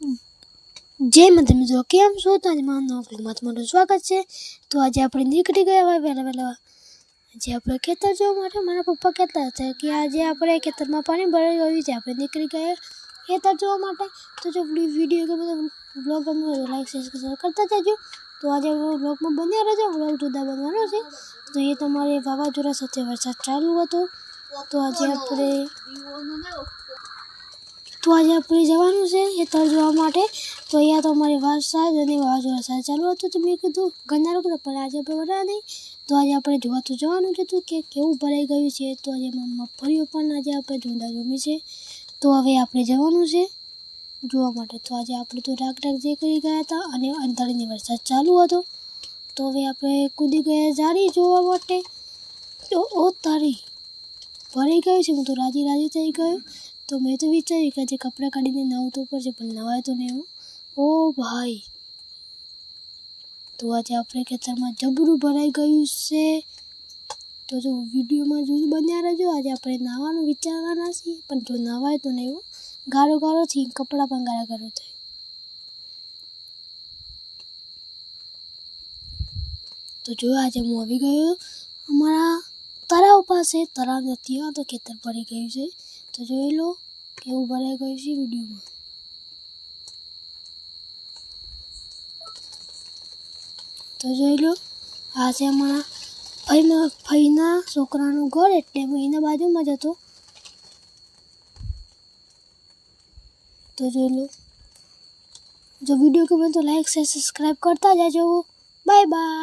જય માતા મિત્રો કેમ છો? તો આજે મારા ક્લિકમાં તમારું સ્વાગત છે. તો આજે આપણે નીકળી ગયા હોય વહેલા વહેલા. આજે આપણે ખેતર જોવા માટે. મારા પપ્પા કહેતા હતા કે આજે આપણે ખેતરમાં પાણી ભરાઈ ગયું છે. આપણે નીકળી ગયા ખેતર જોવા માટે. તો જો વીડિયો ગમે તો બ્લોગ ગમે લાઈક સબસ્ક્રાઈબ કરતા જજો. તો આજે બ્લોગમાં બન્યા રહેજો. બ્લોગ જુદા બનવાનો છે. તો એ તમારે વાવાઝોડા સાથે વરસાદ ચાલુ હતો. તો આજે આપણે તો આજે આપણે જવાનું છે ખેતર જોવા માટે. તો અહીંયા તો અમારી વરસાદ અને વાવાઝોડા સાથે ચાલુ હતું તો મેં કીધું ગંધારો કીધું પણ આજે આપણે બધા નહીં. તો આજે આપણે જોવા તો જવાનું જ હતું કે કેવું ભરાઈ ગયું છે. તો આજે મગફળીઓ પણ આજે આપણે જોંદા જમી છે. તો હવે આપણે જવાનું છે જોવા માટે. તો આજે આપણે તો રાગ રાગ જે કરી ગયા હતા અને અંધારીની વરસાદ ચાલુ હતો. તો હવે આપણે કૂદી ગયા જારી જોવા માટે. તો ઓ તારી, ભરાઈ ગયું છે? હું તો રાજી રાજી થઈ ગયો. તો મેં તો વિચાર્યું કે આજે કપડાં કાઢીને નવું તો પડશે પણ નવાય તો નહીં ઓ ભાઈ. તો આજે આપણે ખેતરમાં જબરું ભરાઈ ગયું છે. તો જો વિડીયોમાં જોયું બન્યા રહેજો. આજે આપણે નાવાનું વિચારવાના છીએ, પણ જો નવાય તો નહીં. ગારો ગારો થઈ કપડાં પણ ગારા ગારો થાય તો જો આજે હું આવી ગયો. અમારા તળાવ પાસે, તળાવ નથી તો ખેતર પડી ગયું છે. તો જોઈ લો કેવું ભરાઈ ગયું છે વિડીયોમાં? તો જોઈ લો, આ છે અમારા ફઈના ફઈના છોકરાનું ઘર, એટલે હું એના બાજુમાં જ હતો. તો જોઈ લો, જો વીડિયો ગમે તો લાઈક શેર સબસ્ક્રાઈબ કરતા જાજો. Bye bye